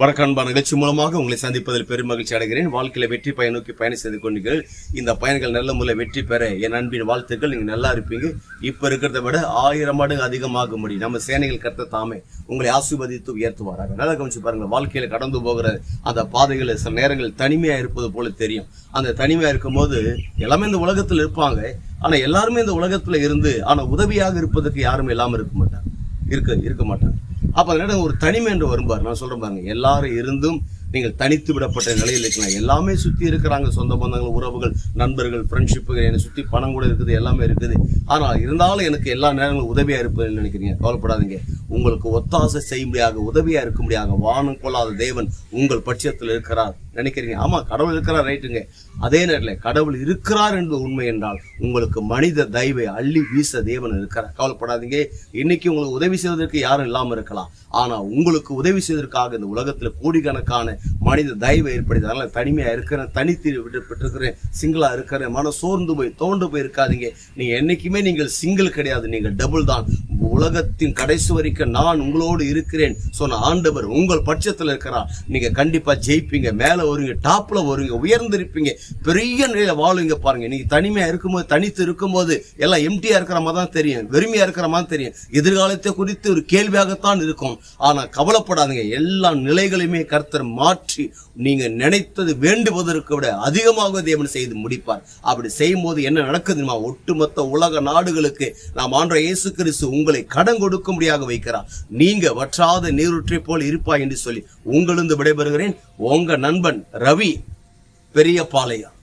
வணக்கம் நிகழ்ச்சி மூலமாக உங்களை சந்திப்பதில் பெரும் மகிழ்ச்சி அடைகிறேன். வாழ்க்கையில வெற்றி பயன் நோக்கி பயணம் செய்து கொண்டீர்கள் இந்த பயணங்கள் நல்ல முறையில் வெற்றி பெற என் அன்பின் வாழ்த்துக்கள். நீங்க நல்லா இருப்பீங்க. இப்ப இருக்கிறத விட ஆயிரம் மடங்கு அதிகமாக முடியும் நம்ம சேனைகள் கருத்த தாமே உங்களை ஆசிர்வதித்து உயர்த்துவாராங்க நல்லா கவனிச்சு பாருங்க வாழ்க்கையில கடந்து போகிற அந்த பாதைகள் சில நேரங்கள் தனிமையா இருப்பது போல தெரியும். அந்த தனிமையா இருக்கும்போது எல்லாமே இந்த உலகத்துல இருப்பாங்க. ஆனா எல்லாருமே இந்த உலகத்துல இருந்து ஆனா உதவியாக இருப்பதற்கு யாருமே இல்லாம இருக்க மாட்டாங்க. இருக்க இருக்க மாட்டாங்க. அப்போ அதனால ஒரு தனிமை என்று வரும்பார் நான் சொல்கிறேன் பாருங்க. எல்லாரும் இருந்தும் நீங்கள் தனித்து விடப்பட்ட நிலையில் இருக்கலாம். எல்லாமே சுற்றி இருக்கிறாங்க. சொந்த பந்தங்கள் உறவுகள் நண்பர்கள் ஃப்ரெண்ட்ஷிப்புகள் என்னை சுற்றி பணம் கூட இருக்குது எல்லாமே இருக்குது. ஆனால் இருந்தாலும் எனக்கு எல்லா நேரங்களும் உதவியாக இருப்பதுன்னு நினைக்கிறீங்க. கவலைப்படாதீங்க. உங்களுக்கு ஒத்தாசை செய்யும்படியாக இருக்க இருக்கும்படியாக வானம் கொள்ளாத தேவன் உங்கள் பட்சத்தில் இருக்கிறார். நினைக்கிறீங்க? ஆமா கடவுள் இருக்கிறார் ரைட்டுங்க. அதே நேரத்தில் கடவுள் இருக்கிறார் என்பது உண்மை என்றால் உங்களுக்கு மனித தயவை அள்ளி வீச தேவன் இருக்கிறார். கவலைப்படாதீங்க. இன்னைக்கு உங்களுக்கு உதவி செய்வதற்கு யாரும் இல்லாமல் இருக்கலாம். ஆனா உங்களுக்கு உதவி செய்வதற்காக இந்த உலகத்துல கோடிக்கணக்கான மனித தயவை ஏற்படுது. அதனால் தனிமையா இருக்கிறேன் தனித்து விட்டுருக்கிறேன் சிங்கிளா இருக்கிறேன் மன சோர்ந்து போய் தோண்டு போய் இருக்காதீங்க. நீங்க என்னைக்குமே நீங்கள் சிங்கிள் கிடையாது. நீங்கள் டபுள் தான். உலகத்தின் கடைசி வரைக்கும் நான் உங்களோடு இருக்கிறேன் சொன்ன ஆண்டவர் உங்கள் பட்சத்தில் இருக்கிறார் நீங்க கண்டிப்பா ஜெயிப்பீங்க மேலே வருவீங்க டாப்ல வருவீங்க உயர்ந்திருப்பீங்க பெரிய நிலையில வாழுவீங்க பாருங்க. நீங்க தனிமையா இருக்கும்போது தனித்து இருக்கும்போது எல்லாம் எம்டியா இருக்கிற மாதிரி தான் தெரியும் வெறுமையா இருக்கிற மாதிரி தெரியும். எதிர்காலத்தை குறித்து ஒரு கேள்வியாகத்தான் இருக்கும். ஆனா கவலைப்படாதீங்க எல்லா நிலைகளையுமே கருத்தர் மாற்றி நீங்க நினைத்தது வேண்டுவதற்கு விட அதிகமாக தேவன் செய்து முடிப்பார். அப்படி செய்யும் போது என்ன நடக்குதுமா ஒட்டுமொத்த உலக நாடுகளுக்கு நாம் ஆண்ட இயேசு கிறிஸ்து உங்களை கடன் கொடுக்கும்படியாக வைக்கிறார். நீங்க வற்றாத நீருற்றை போல் இருப்பாய் என்று சொல்லி உங்களிருந்து விடைபெறுகிறேன். உங்க நண்பன் ரவி பெரியபாளையம்